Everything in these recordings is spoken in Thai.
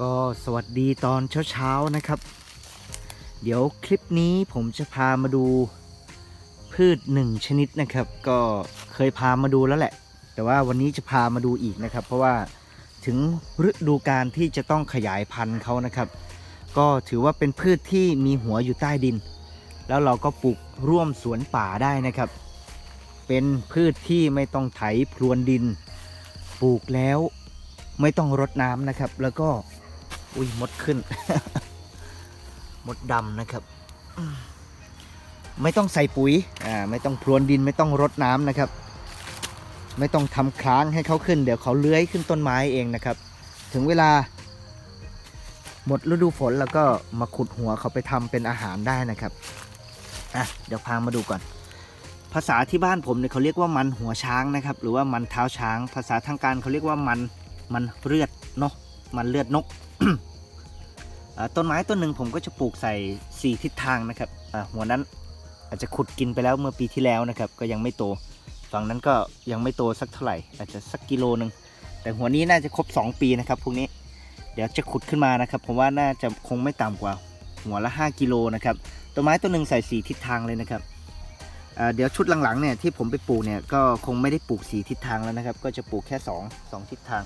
ก็สวัสดีตอนเช้าๆนะครับ เดี๋ยวคลิปนี้ผมจะพามาดูพืชหนึ่งชนิดนะครับ ก็เคยพามาดูแล้วแหละ แต่ว่าวันนี้จะพามาดูอีกนะครับ เพราะว่าถึงฤดูการที่จะต้องขยายพันธุ์เขานะครับ ก็ถือว่าเป็นพืชที่มีหัวอยู่ใต้ดิน แล้วเราก็ปลูกร่วมสวนป่าได้นะครับ เป็นพืชที่ไม่ต้องไถพรวนดิน ปลูกแล้วไม่ต้องรดน้ำนะครับ แล้วก็ อุ้ยมดขึ้น มดดำนะครับ ไม่ต้องใส่ปุ๋ยอ่าไม่ต้องพรวนดินไม่ต้องรดน้ำนะครับ ไม่ต้องทำค้างให้เขาขึ้น เดี๋ยวเขาเลื้อยขึ้นต้นไม้เองนะครับ ถึงเวลา หมดฤดูฝนแล้วก็มาขุดหัวเขาไปทำเป็นอาหารได้นะครับอะเดี๋ยวพามาดูก่อน ภาษาที่บ้านผมเนี่ยเขาเรียกว่ามันหัวช้างนะครับ หรือว่ามันเท้าช้าง ภาษาทางการเขาเรียกว่ามันมันเลือดเนาะ มันเลือดนก ต้นไม้ต้นหนึ่งผมก็จะปลูกใส่ 4 ทิศทางนะครับหัวนั้นอาจจะขุดกินไปแล้วเมื่อปีที่แล้วนะครับ ก็ยังไม่โต ฝั่งนั้นก็ยังไม่โตสักเท่าไหร่ อาจจะสักกิโลหนึ่งแต่หัวนี้น่าจะครบ 2 ปีนะครับพวกนี้เดี๋ยวจะขุดขึ้นมานะครับ ผมว่าน่าจะคงไม่ต่ำกว่าหัวละ 5 กิโลนะครับต้นไม้ต้นหนึ่งใส่สีทิศทางเลยนะครับเดี๋ยวชุดหลังๆเนี่ยที่ผมไปปลูกเนี่ยก็คงไม่ได้ปลูกสีทิศทางแล้วนะครับ ก็จะปลูกแค่ 2 2 ทิศทาง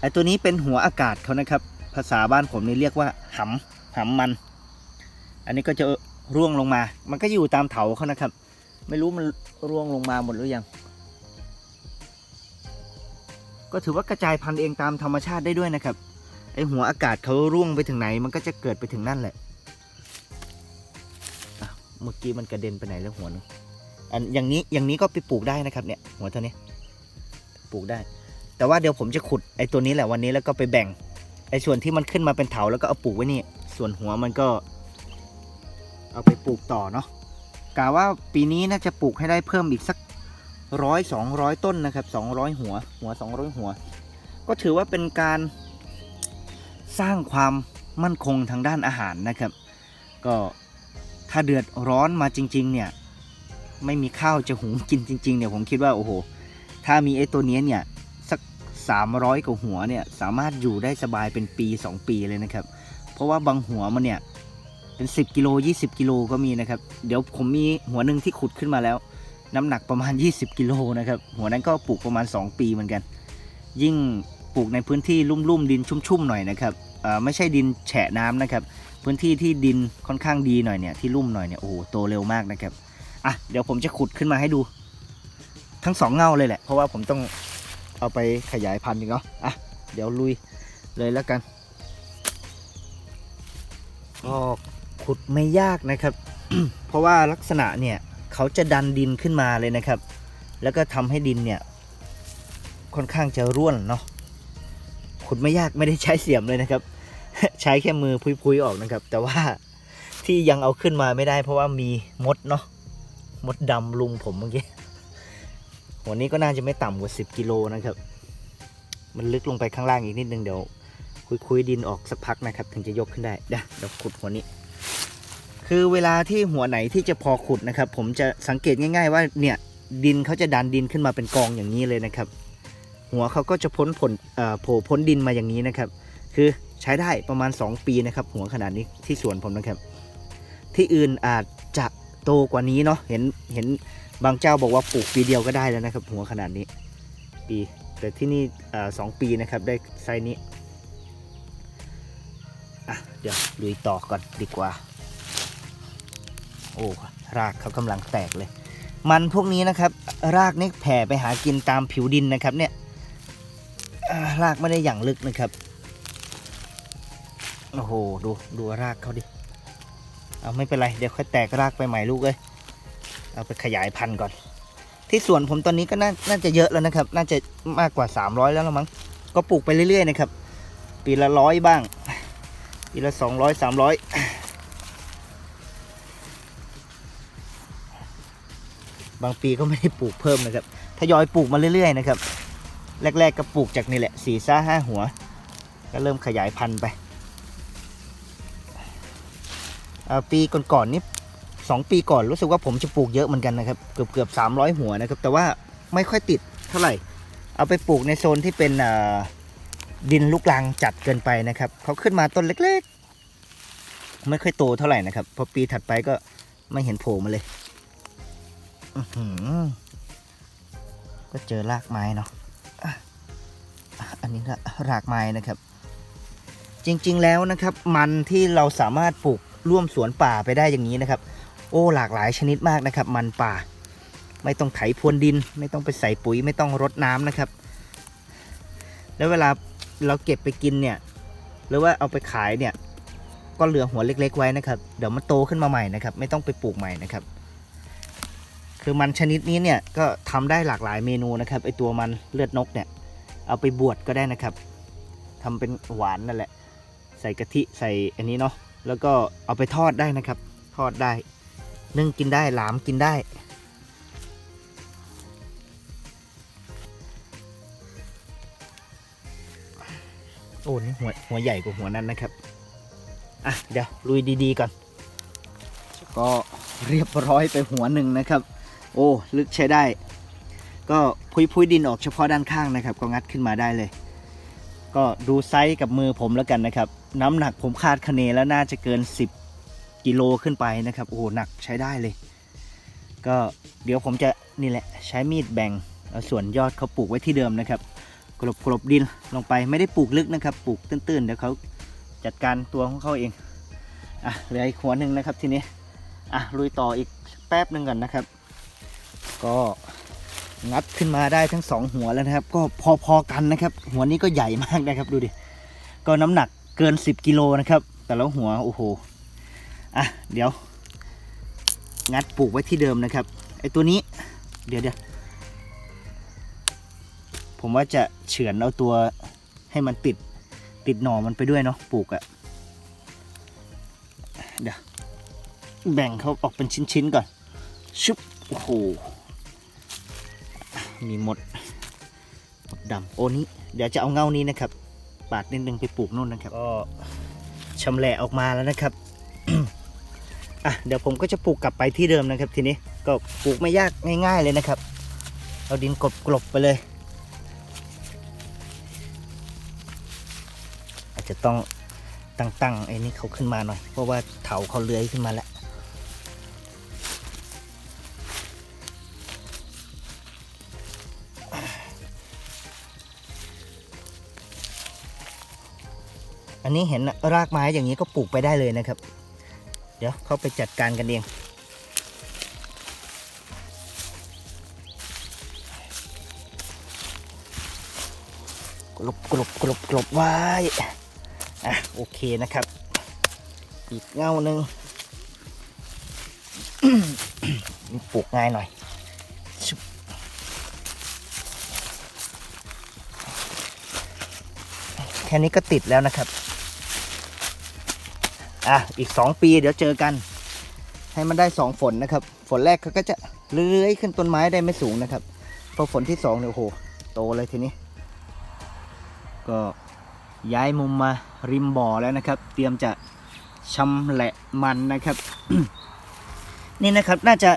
ไอตัวนี้เป็นหัวอากาศเขานะครับ ภาษาบ้านผมนี่เรียกว่าหำหำมัน อันนี้ก็จะร่วงลงมา มันก็อยู่ตามเถาเขานะครับ ไม่รู้มันร่วงลงมาหมดหรือยัง ก็ถือว่ากระจายพันธุ์เองตามธรรมชาติได้ด้วยนะครับ ไอหัวอากาศเขาร่วงไปถึงไหน มันก็จะเกิดไปถึงนั่นแหละเมื่อกี้มันกระเด็นไปไหนแล้วหัวนึงอันอย่างนี้อย่างนี้ก็ไปปลูกได้นะครับเนี่ยหัวเท่านี้ปลูกได้ แต่ว่าเดี๋ยวผมจะขุดไอ้ตัวนี้แหละวันนี้แล้วก็ไปแบ่งไอ้ส่วนที่มันขึ้นมาเป็นเถาแล้วก็เอาปลูกไว้นี่ ส่วนหัวมันก็ เอาไปปลูกต่อเนาะกะว่าปีนี้น่าจะปลูกให้ได้เพิ่มอีกสักร้อยสองร้อยต้นนะครับสองร้อยหัว หัวสองร้อยหัว ก็ถือว่าเป็นการสร้างความมั่นคงทางด้านอาหารนะครับ ก็ถ้าเดือดร้อนมาจริง ๆ เนี่ย ไม่มีข้าวจะหุงกินจริง ๆ เนี่ยผมคิดว่าโอ้โห ถ้ามีไอ้ตัวนี้เนี่ย 300 กว่าหัวเนี่ยสามารถอยู่ได้สบายเป็นปี 2 ปีเลยนะครับ เพราะว่าบางหัวมันเนี่ยเป็น 10 กิโล 20 กิโลก็มีนะครับ เดี๋ยวผมมีหัวหนึ่งที่ขุดขึ้นมาแล้ว น้ำหนักประมาณ 20 กิโลนะครับ หัวนั้นก็ปลูกประมาณ 2 ปีเหมือนกัน ยิ่งปลูกในพื้นที่ลุ่มๆดินชุ่มๆหน่อยนะครับอ่าไม่ใช่ดินแฉะน้ำนะครับ พื้นที่ที่ดินค่อนข้างดีหน่อยเนี่ยที่ลุ่มหน่อยเนี่ยโอ้โหโตเร็วมากนะครับอะเดี๋ยวผมจะขุดขึ้นมาให้ดู ทั้งสองเงาเลยแหละ เพราะว่าผมต้อง เอาไปขยายพันธุ์อีกเนาะอะเดี๋ยวลุยเลยแล้วกันก็ขุดไม่ยากนะครับ เพราะว่าลักษณะเนี่ยเขาจะดันดินขึ้นมาเลยนะครับ แล้วก็ทำให้ดินเนี่ยค่อนข้างจะร่วนเนาะขุดไม่ยากไม่ได้ใช้เสียมเลยนะครับ ใช้แค่มือพุยๆออกนะครับ แต่ว่าที่ยังเอาขึ้นมาไม่ได้ เพราะว่ามีมดเนาะมดดำลุมผมเมื่อกี้ วนี้ก็น่าจะไม่ต่ำกว่า 10 กิโลนะครับ มันลึกลงไปข้างล่างอีกนิดนึงเดี๋ยวคุยๆดินออกสักพักนะครับ ถึงจะยกขึ้นได้เดี๋ยวขุดหัวนี้ คือเวลาที่หัวไหนที่จะพอขุดนะครับ ผมจะสังเกตง่าย ๆ ว่าเนี่ยดินเขาจะดันดินขึ้นมาเป็นกองอย่างนี้เลยนะครับ หัวเขาก็จะพ้นผลโผล่พ้นดินมาอย่างนี้นะครับ คือใช้ได้ประมาณ 2 ปีนะครับ หัวขนาดนี้ที่สวนผมนะครับ ที่อื่นอาจจะโตกว่านี้เนาะเห็นเห็น บางเจ้าบอกว่าปลูกปีเดียวก็ได้แล้วนะครับ หัวขนาดนี้ ปี แต่ที่นี่สองปีนะครับได้ไซส์นี้อะเดี๋ยวลุยต่อก่อนดีกว่า โอ้รากเขากำลังแตกเลย มันพวกนี้นะครับ รากนี่แผ่ไปหากินตามผิวดินนะครับเนี่ยรากไม่ได้อย่างลึกนะครับโอ้โหดูดูรากเขาดิเอาไม่เป็นไร เดี๋ยวค่อยแตกรากไปใหม่ลูกเลย เอาไปขยายพันธุ์ก่อน ที่สวนผมตอนนี้ก็น่านาจะเยอะแล้วนะครับ น่าจะมากกว่า 300 แล้วมั้งก็ปลูกไปเรื่อยๆนะครับ ปีละร้อยบ้าง ปีละ 200 300 บางปีก็ไม่ได้ปลูกเพิ่มนะครับทยอยปลูกมาเรื่อยๆนะครับ แรก ๆ ก็ปลูกจากนี่แหละสี่ซ่าห้าหัว ก็เริ่มขยายพันธุ์ไปปีก่อนๆนนี่ 2 ปีก่อนรู้สึกว่าผมจะปลูกเยอะเหมือนกันนะครับเกือบเกือบสามร้อยหัวนะครับ แต่ว่าไม่ค่อยติดเท่าไหร่ เอาไปปลูกในโซนที่เป็นดินลุกลังจัดเกินไปนะครับเขาขึ้นมาต้นเล็กๆ ไม่ค่อยโตเท่าไหร่นะครับพอปีถัดไปก็ไม่เห็นโผล่มาเลยก็เจอรากไม้เนาะอันนี้ก็รากไม้นะครับ จริงๆแล้วนะครับ มันที่เราสามารถปลูกร่วมสวนป่าไปได้อย่างนี้นะครับ โอ้หลากหลายชนิดมากนะครับ มันป่า ไม่ต้องไถพรวนดิน ไม่ต้องไปใส่ปุ๋ย ไม่ต้องรดน้ำนะครับ แล้วเวลาเราเก็บไปกินเนี่ย หรือว่าเอาไปขายเนี่ย ก็เหลือหัวเล็ก ๆ ไว้นะครับ เดี๋ยวมันโตขึ้นมาใหม่นะครับ ไม่ต้องไปปลูกใหม่นะครับ คือมันชนิดนี้เนี่ยก็ทำได้หลากหลายเมนูนะครับไอตัวมันเลือดนกเนี่ย เอาไปบวชก็ได้นะครับทำเป็นหวานนั่นแหละ ใส่กะทิใส่อันนี้เนาะแล้วก็เอาไปทอดได้นะครับ ทอดได้ นึ่งกินได้หลามกินได้ โอ้นี่หัวหัวใหญ่กว่าหัวนั้นนะครับ อะ เดี๋ยว ลุยดีๆก่อน ก็เรียบร้อยไปหัวหนึ่งนะครับ โอ้ ลึกใช้ได้ ก็พุยพุยๆดินออกเฉพาะด้านข้างนะครับ ก็งัดขึ้นมาได้เลย ก็ดูไซส์กับมือผมแล้วกันนะครับ น้ำหนักผมคาดคะเนแล้วน่าจะเกิน 10 กิโลขึ้นไปนะครับโอ้โหหนักใช้ได้เลย ก็เดี๋ยวผมจะนี่แหละใช้มีดแบ่งเอาส่วนยอดเขาปลูกไว้ที่เดิมนะครับกลบกลบดินลงไปไม่ได้ปลูกลึกนะครับ ปลูกตื้นๆเดี๋ยวเขาจัดการตัวของเขาเองอะเหลืออีกหัวหนึ่งนะครับทีนี้อะลุยต่ออีกแป๊บหนึ่งก่อนนะครับ ก็งัดขึ้นมาได้ทั้งสองหัวแล้วนะครับ ก็พอๆกันนะครับ หัวนี้ก็ใหญ่มากนะครับดูดิก็น้ำหนักเกิน 10กิโลนะครับ แต่และหัวโอ้โห อะเดี๋ยว งัดปลูกไว้ที่เดิมนะครับไอตัวนี้ เดี๋ยวเดี๋ยวผมว่าจะเฉือนเอาตัวให้มันติดติดหน่อมันไปด้วยเนาะปลูกอะเดี๋ยวแบ่งเขาออกเป็นชิ้นๆก่อนชุบโอ้โหมีมดมดดำโอ้นี้เดี๋ยวจะเอาเงานี้นะครับ ปาดนิดนึงไปปลูกนู่นนะครับ ก็ชำแหละออกมาแล้วนะครับ อะเดี๋ยวผมก็จะปลูกกลับไปที่เดิมนะครับ ทีนี้ก็ปลูกไม่ยากง่ายๆเลยนะครับ เอาดินกลบกลบๆไปเลย อาจจะต้องตั้งๆไอ้นี่เขาขึ้นมาหน่อย เพราะว่าเถาเขาเลื้อยขึ้นมาแล้วอันนี้เห็นรากไม้อย่างนี้ก็ปลูกไปได้เลยนะครับ เดี๋ยวเขาไปจัดการกันเอง กลบกลบกลบกลบไว้ อะ โอเคนะครับ อีกเงาหนึ่งปลูกง่ายหน่อยแค่นี้ก็ติดแล้วนะครับ อะอีกสองปีเดี๋ยวเจอกัน ให้มันได้สองฝนนะครับ ฝนแรกเขาก็จะเลื้อยขึ้นต้นไม้ได้ไม่สูงนะครับพอฝนที่สองเนี่ยโอ้โหโตเลยทีนี้ ก็ย้ายมุมมาริมบ่อแล้วนะครับ เตรียมจะชำแหละมันนะครับ นี่นะครับน่าจะ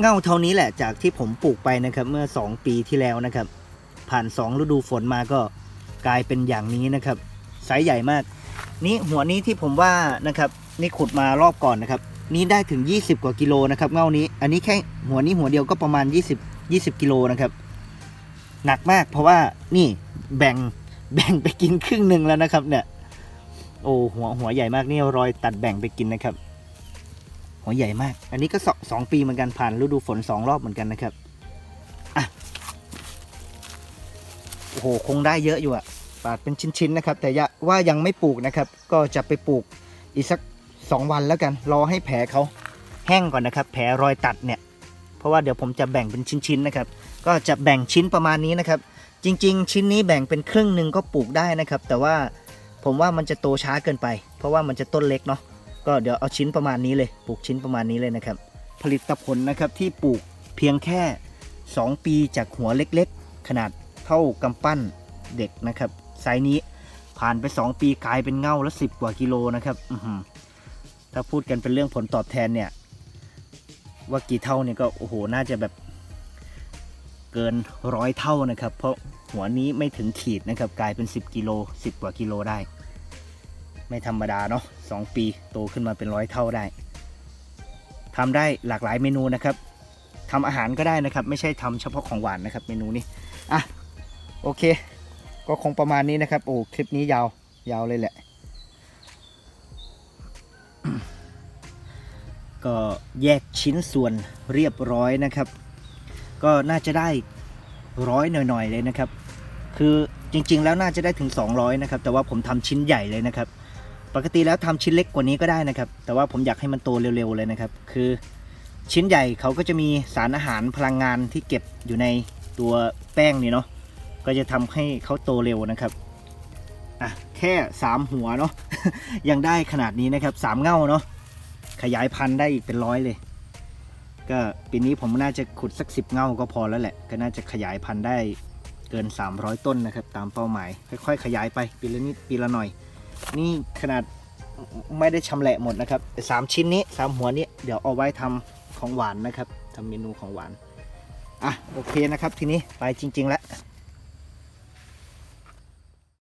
เง่าเท่านี้แหละจากที่ผมปลูกไปนะครับเมื่อ 2 ปีที่แล้วนะครับ ผ่าน 2 ฤดูฝนมาก็กลายเป็นอย่างนี้นะครับไซส์ใหญ่มาก นี่หัวนี้ที่ผมว่านะครับนี่ขุดมารอบก่อนนะครับ นี่ได้ถึง 20 กว่ากิโลนะครับเง่านี้ อันนี้แค่หัวนี้หัวเดียวก็ประมาณ 20 20กิโลนะครับ หนักมากเพราะว่านี่แบ่งแบ่งไปกินครึ่งหนึ่งแล้วนะครับ เนี่ยโอ้หัวหัวใหญ่มากนี่รอยตัดแบ่งไปกินนะครับ หัวใหญ่มาก อันนี้ก็สองสองปีเหมือนกันผ่านฤดูฝนสองรอบเหมือนกันนะครับอะโอ้โหคงได้เยอะอยู่อะ ปาดเป็นชิ้นๆนะครับ แต่ยะว่ายังไม่ปลูกนะครับ ก็จะไปปลูกอีกสักสองวันแล้วกัน รอให้แผลเขาแห้งก่อนนะครับ แผลรอยตัดเนี่ย เพราะว่าเดี๋ยวผมจะแบ่งเป็นชิ้นๆนะครับ ก็จะแบ่งชิ้นประมาณนี้นะครับ จริง ๆ ชิ้นนี้แบ่งเป็นครึ่งหนึ่งก็ปลูกได้นะครับ แต่ว่าผมว่ามันจะโตช้าเกินไป เพราะว่ามันจะต้นเล็กเนาะ ก็เดี๋ยวเอาชิ้นประมาณนี้เลย ปลูกชิ้นประมาณนี้เลยนะครับ ผลิตผลนะครับที่ปลูกเพียงแค่ 2 ปีจากหัวเล็กๆ ขนาดเท่ากำปั้นเด็กนะครับ ไซส์นี้ผ่านไป 2 ปีกลายเป็นเง่าละสิบกว่ากิโลนะครับถ้าพูดกันเป็นเรื่องผลตอบแทนเนี่ย ว่ากี่เท่าเนี่ยก็โอ้โหน่าจะแบบเกินร้อยเท่านะครับ เพราะหัวนี้ไม่ถึงขีดนะครับ กลายเป็น 10กิโล10 กว่ากิโลได้ ไม่ธรรมดาเนาะสองปีโตขึ้นมาเป็นร้อยเท่าได้ทำได้หลากหลายเมนูนะครับทำอาหารก็ได้นะครับ ไม่ใช่ทำเฉพาะของหวานนะครับ เมนูนี้อะโอเค ก็คงประมาณนี้นะครับ โอ้คลิปนี้ยาวยาวเลยแหละ ก็แยกชิ้นส่วนเรียบร้อยนะครับ ก็น่าจะได้ร้อยหน่อยๆเลยนะครับ คือจริง ๆ แล้วน่าจะได้ถึง 200 นะครับ แต่ว่าผมทำชิ้นใหญ่เลยนะครับ ปกติแล้วทำชิ้นเล็กกว่านี้ก็ได้นะครับ แต่ว่าผมอยากให้มันโตเร็วๆเลยนะครับ คือชิ้นใหญ่เขาก็จะมีสารอาหารพลังงานที่เก็บอยู่ในตัวแป้งนี่เนาะ ก็จะทำให้เขาโตเร็วนะครับอะแค่ 3 หัวเนาะยังได้ขนาดนี้นะครับ 3 เง่าเนาะขยายพันธุ์ได้อีกเป็นร้อยเลย ก็ปีนี้ผมน่าจะขุดสัก 10 เง่าก็พอแล้วแหละ ก็น่าจะขยายพันธุ์ได้เกิน 300 ต้นนะครับ ตามเป้าหมาย ค่อยๆ ขยายไปปีละนิดปีละหน่อย นี่ขนาดไม่ได้ชำแหละหมดนะครับแต่สามชิ้นนี้สามหัวนี้เดี๋ยวเอาไว้ทำของหวานนะครับทำเมนูของหวานอะโอเคนะครับทีนี้ไปจริง ๆ แล้ว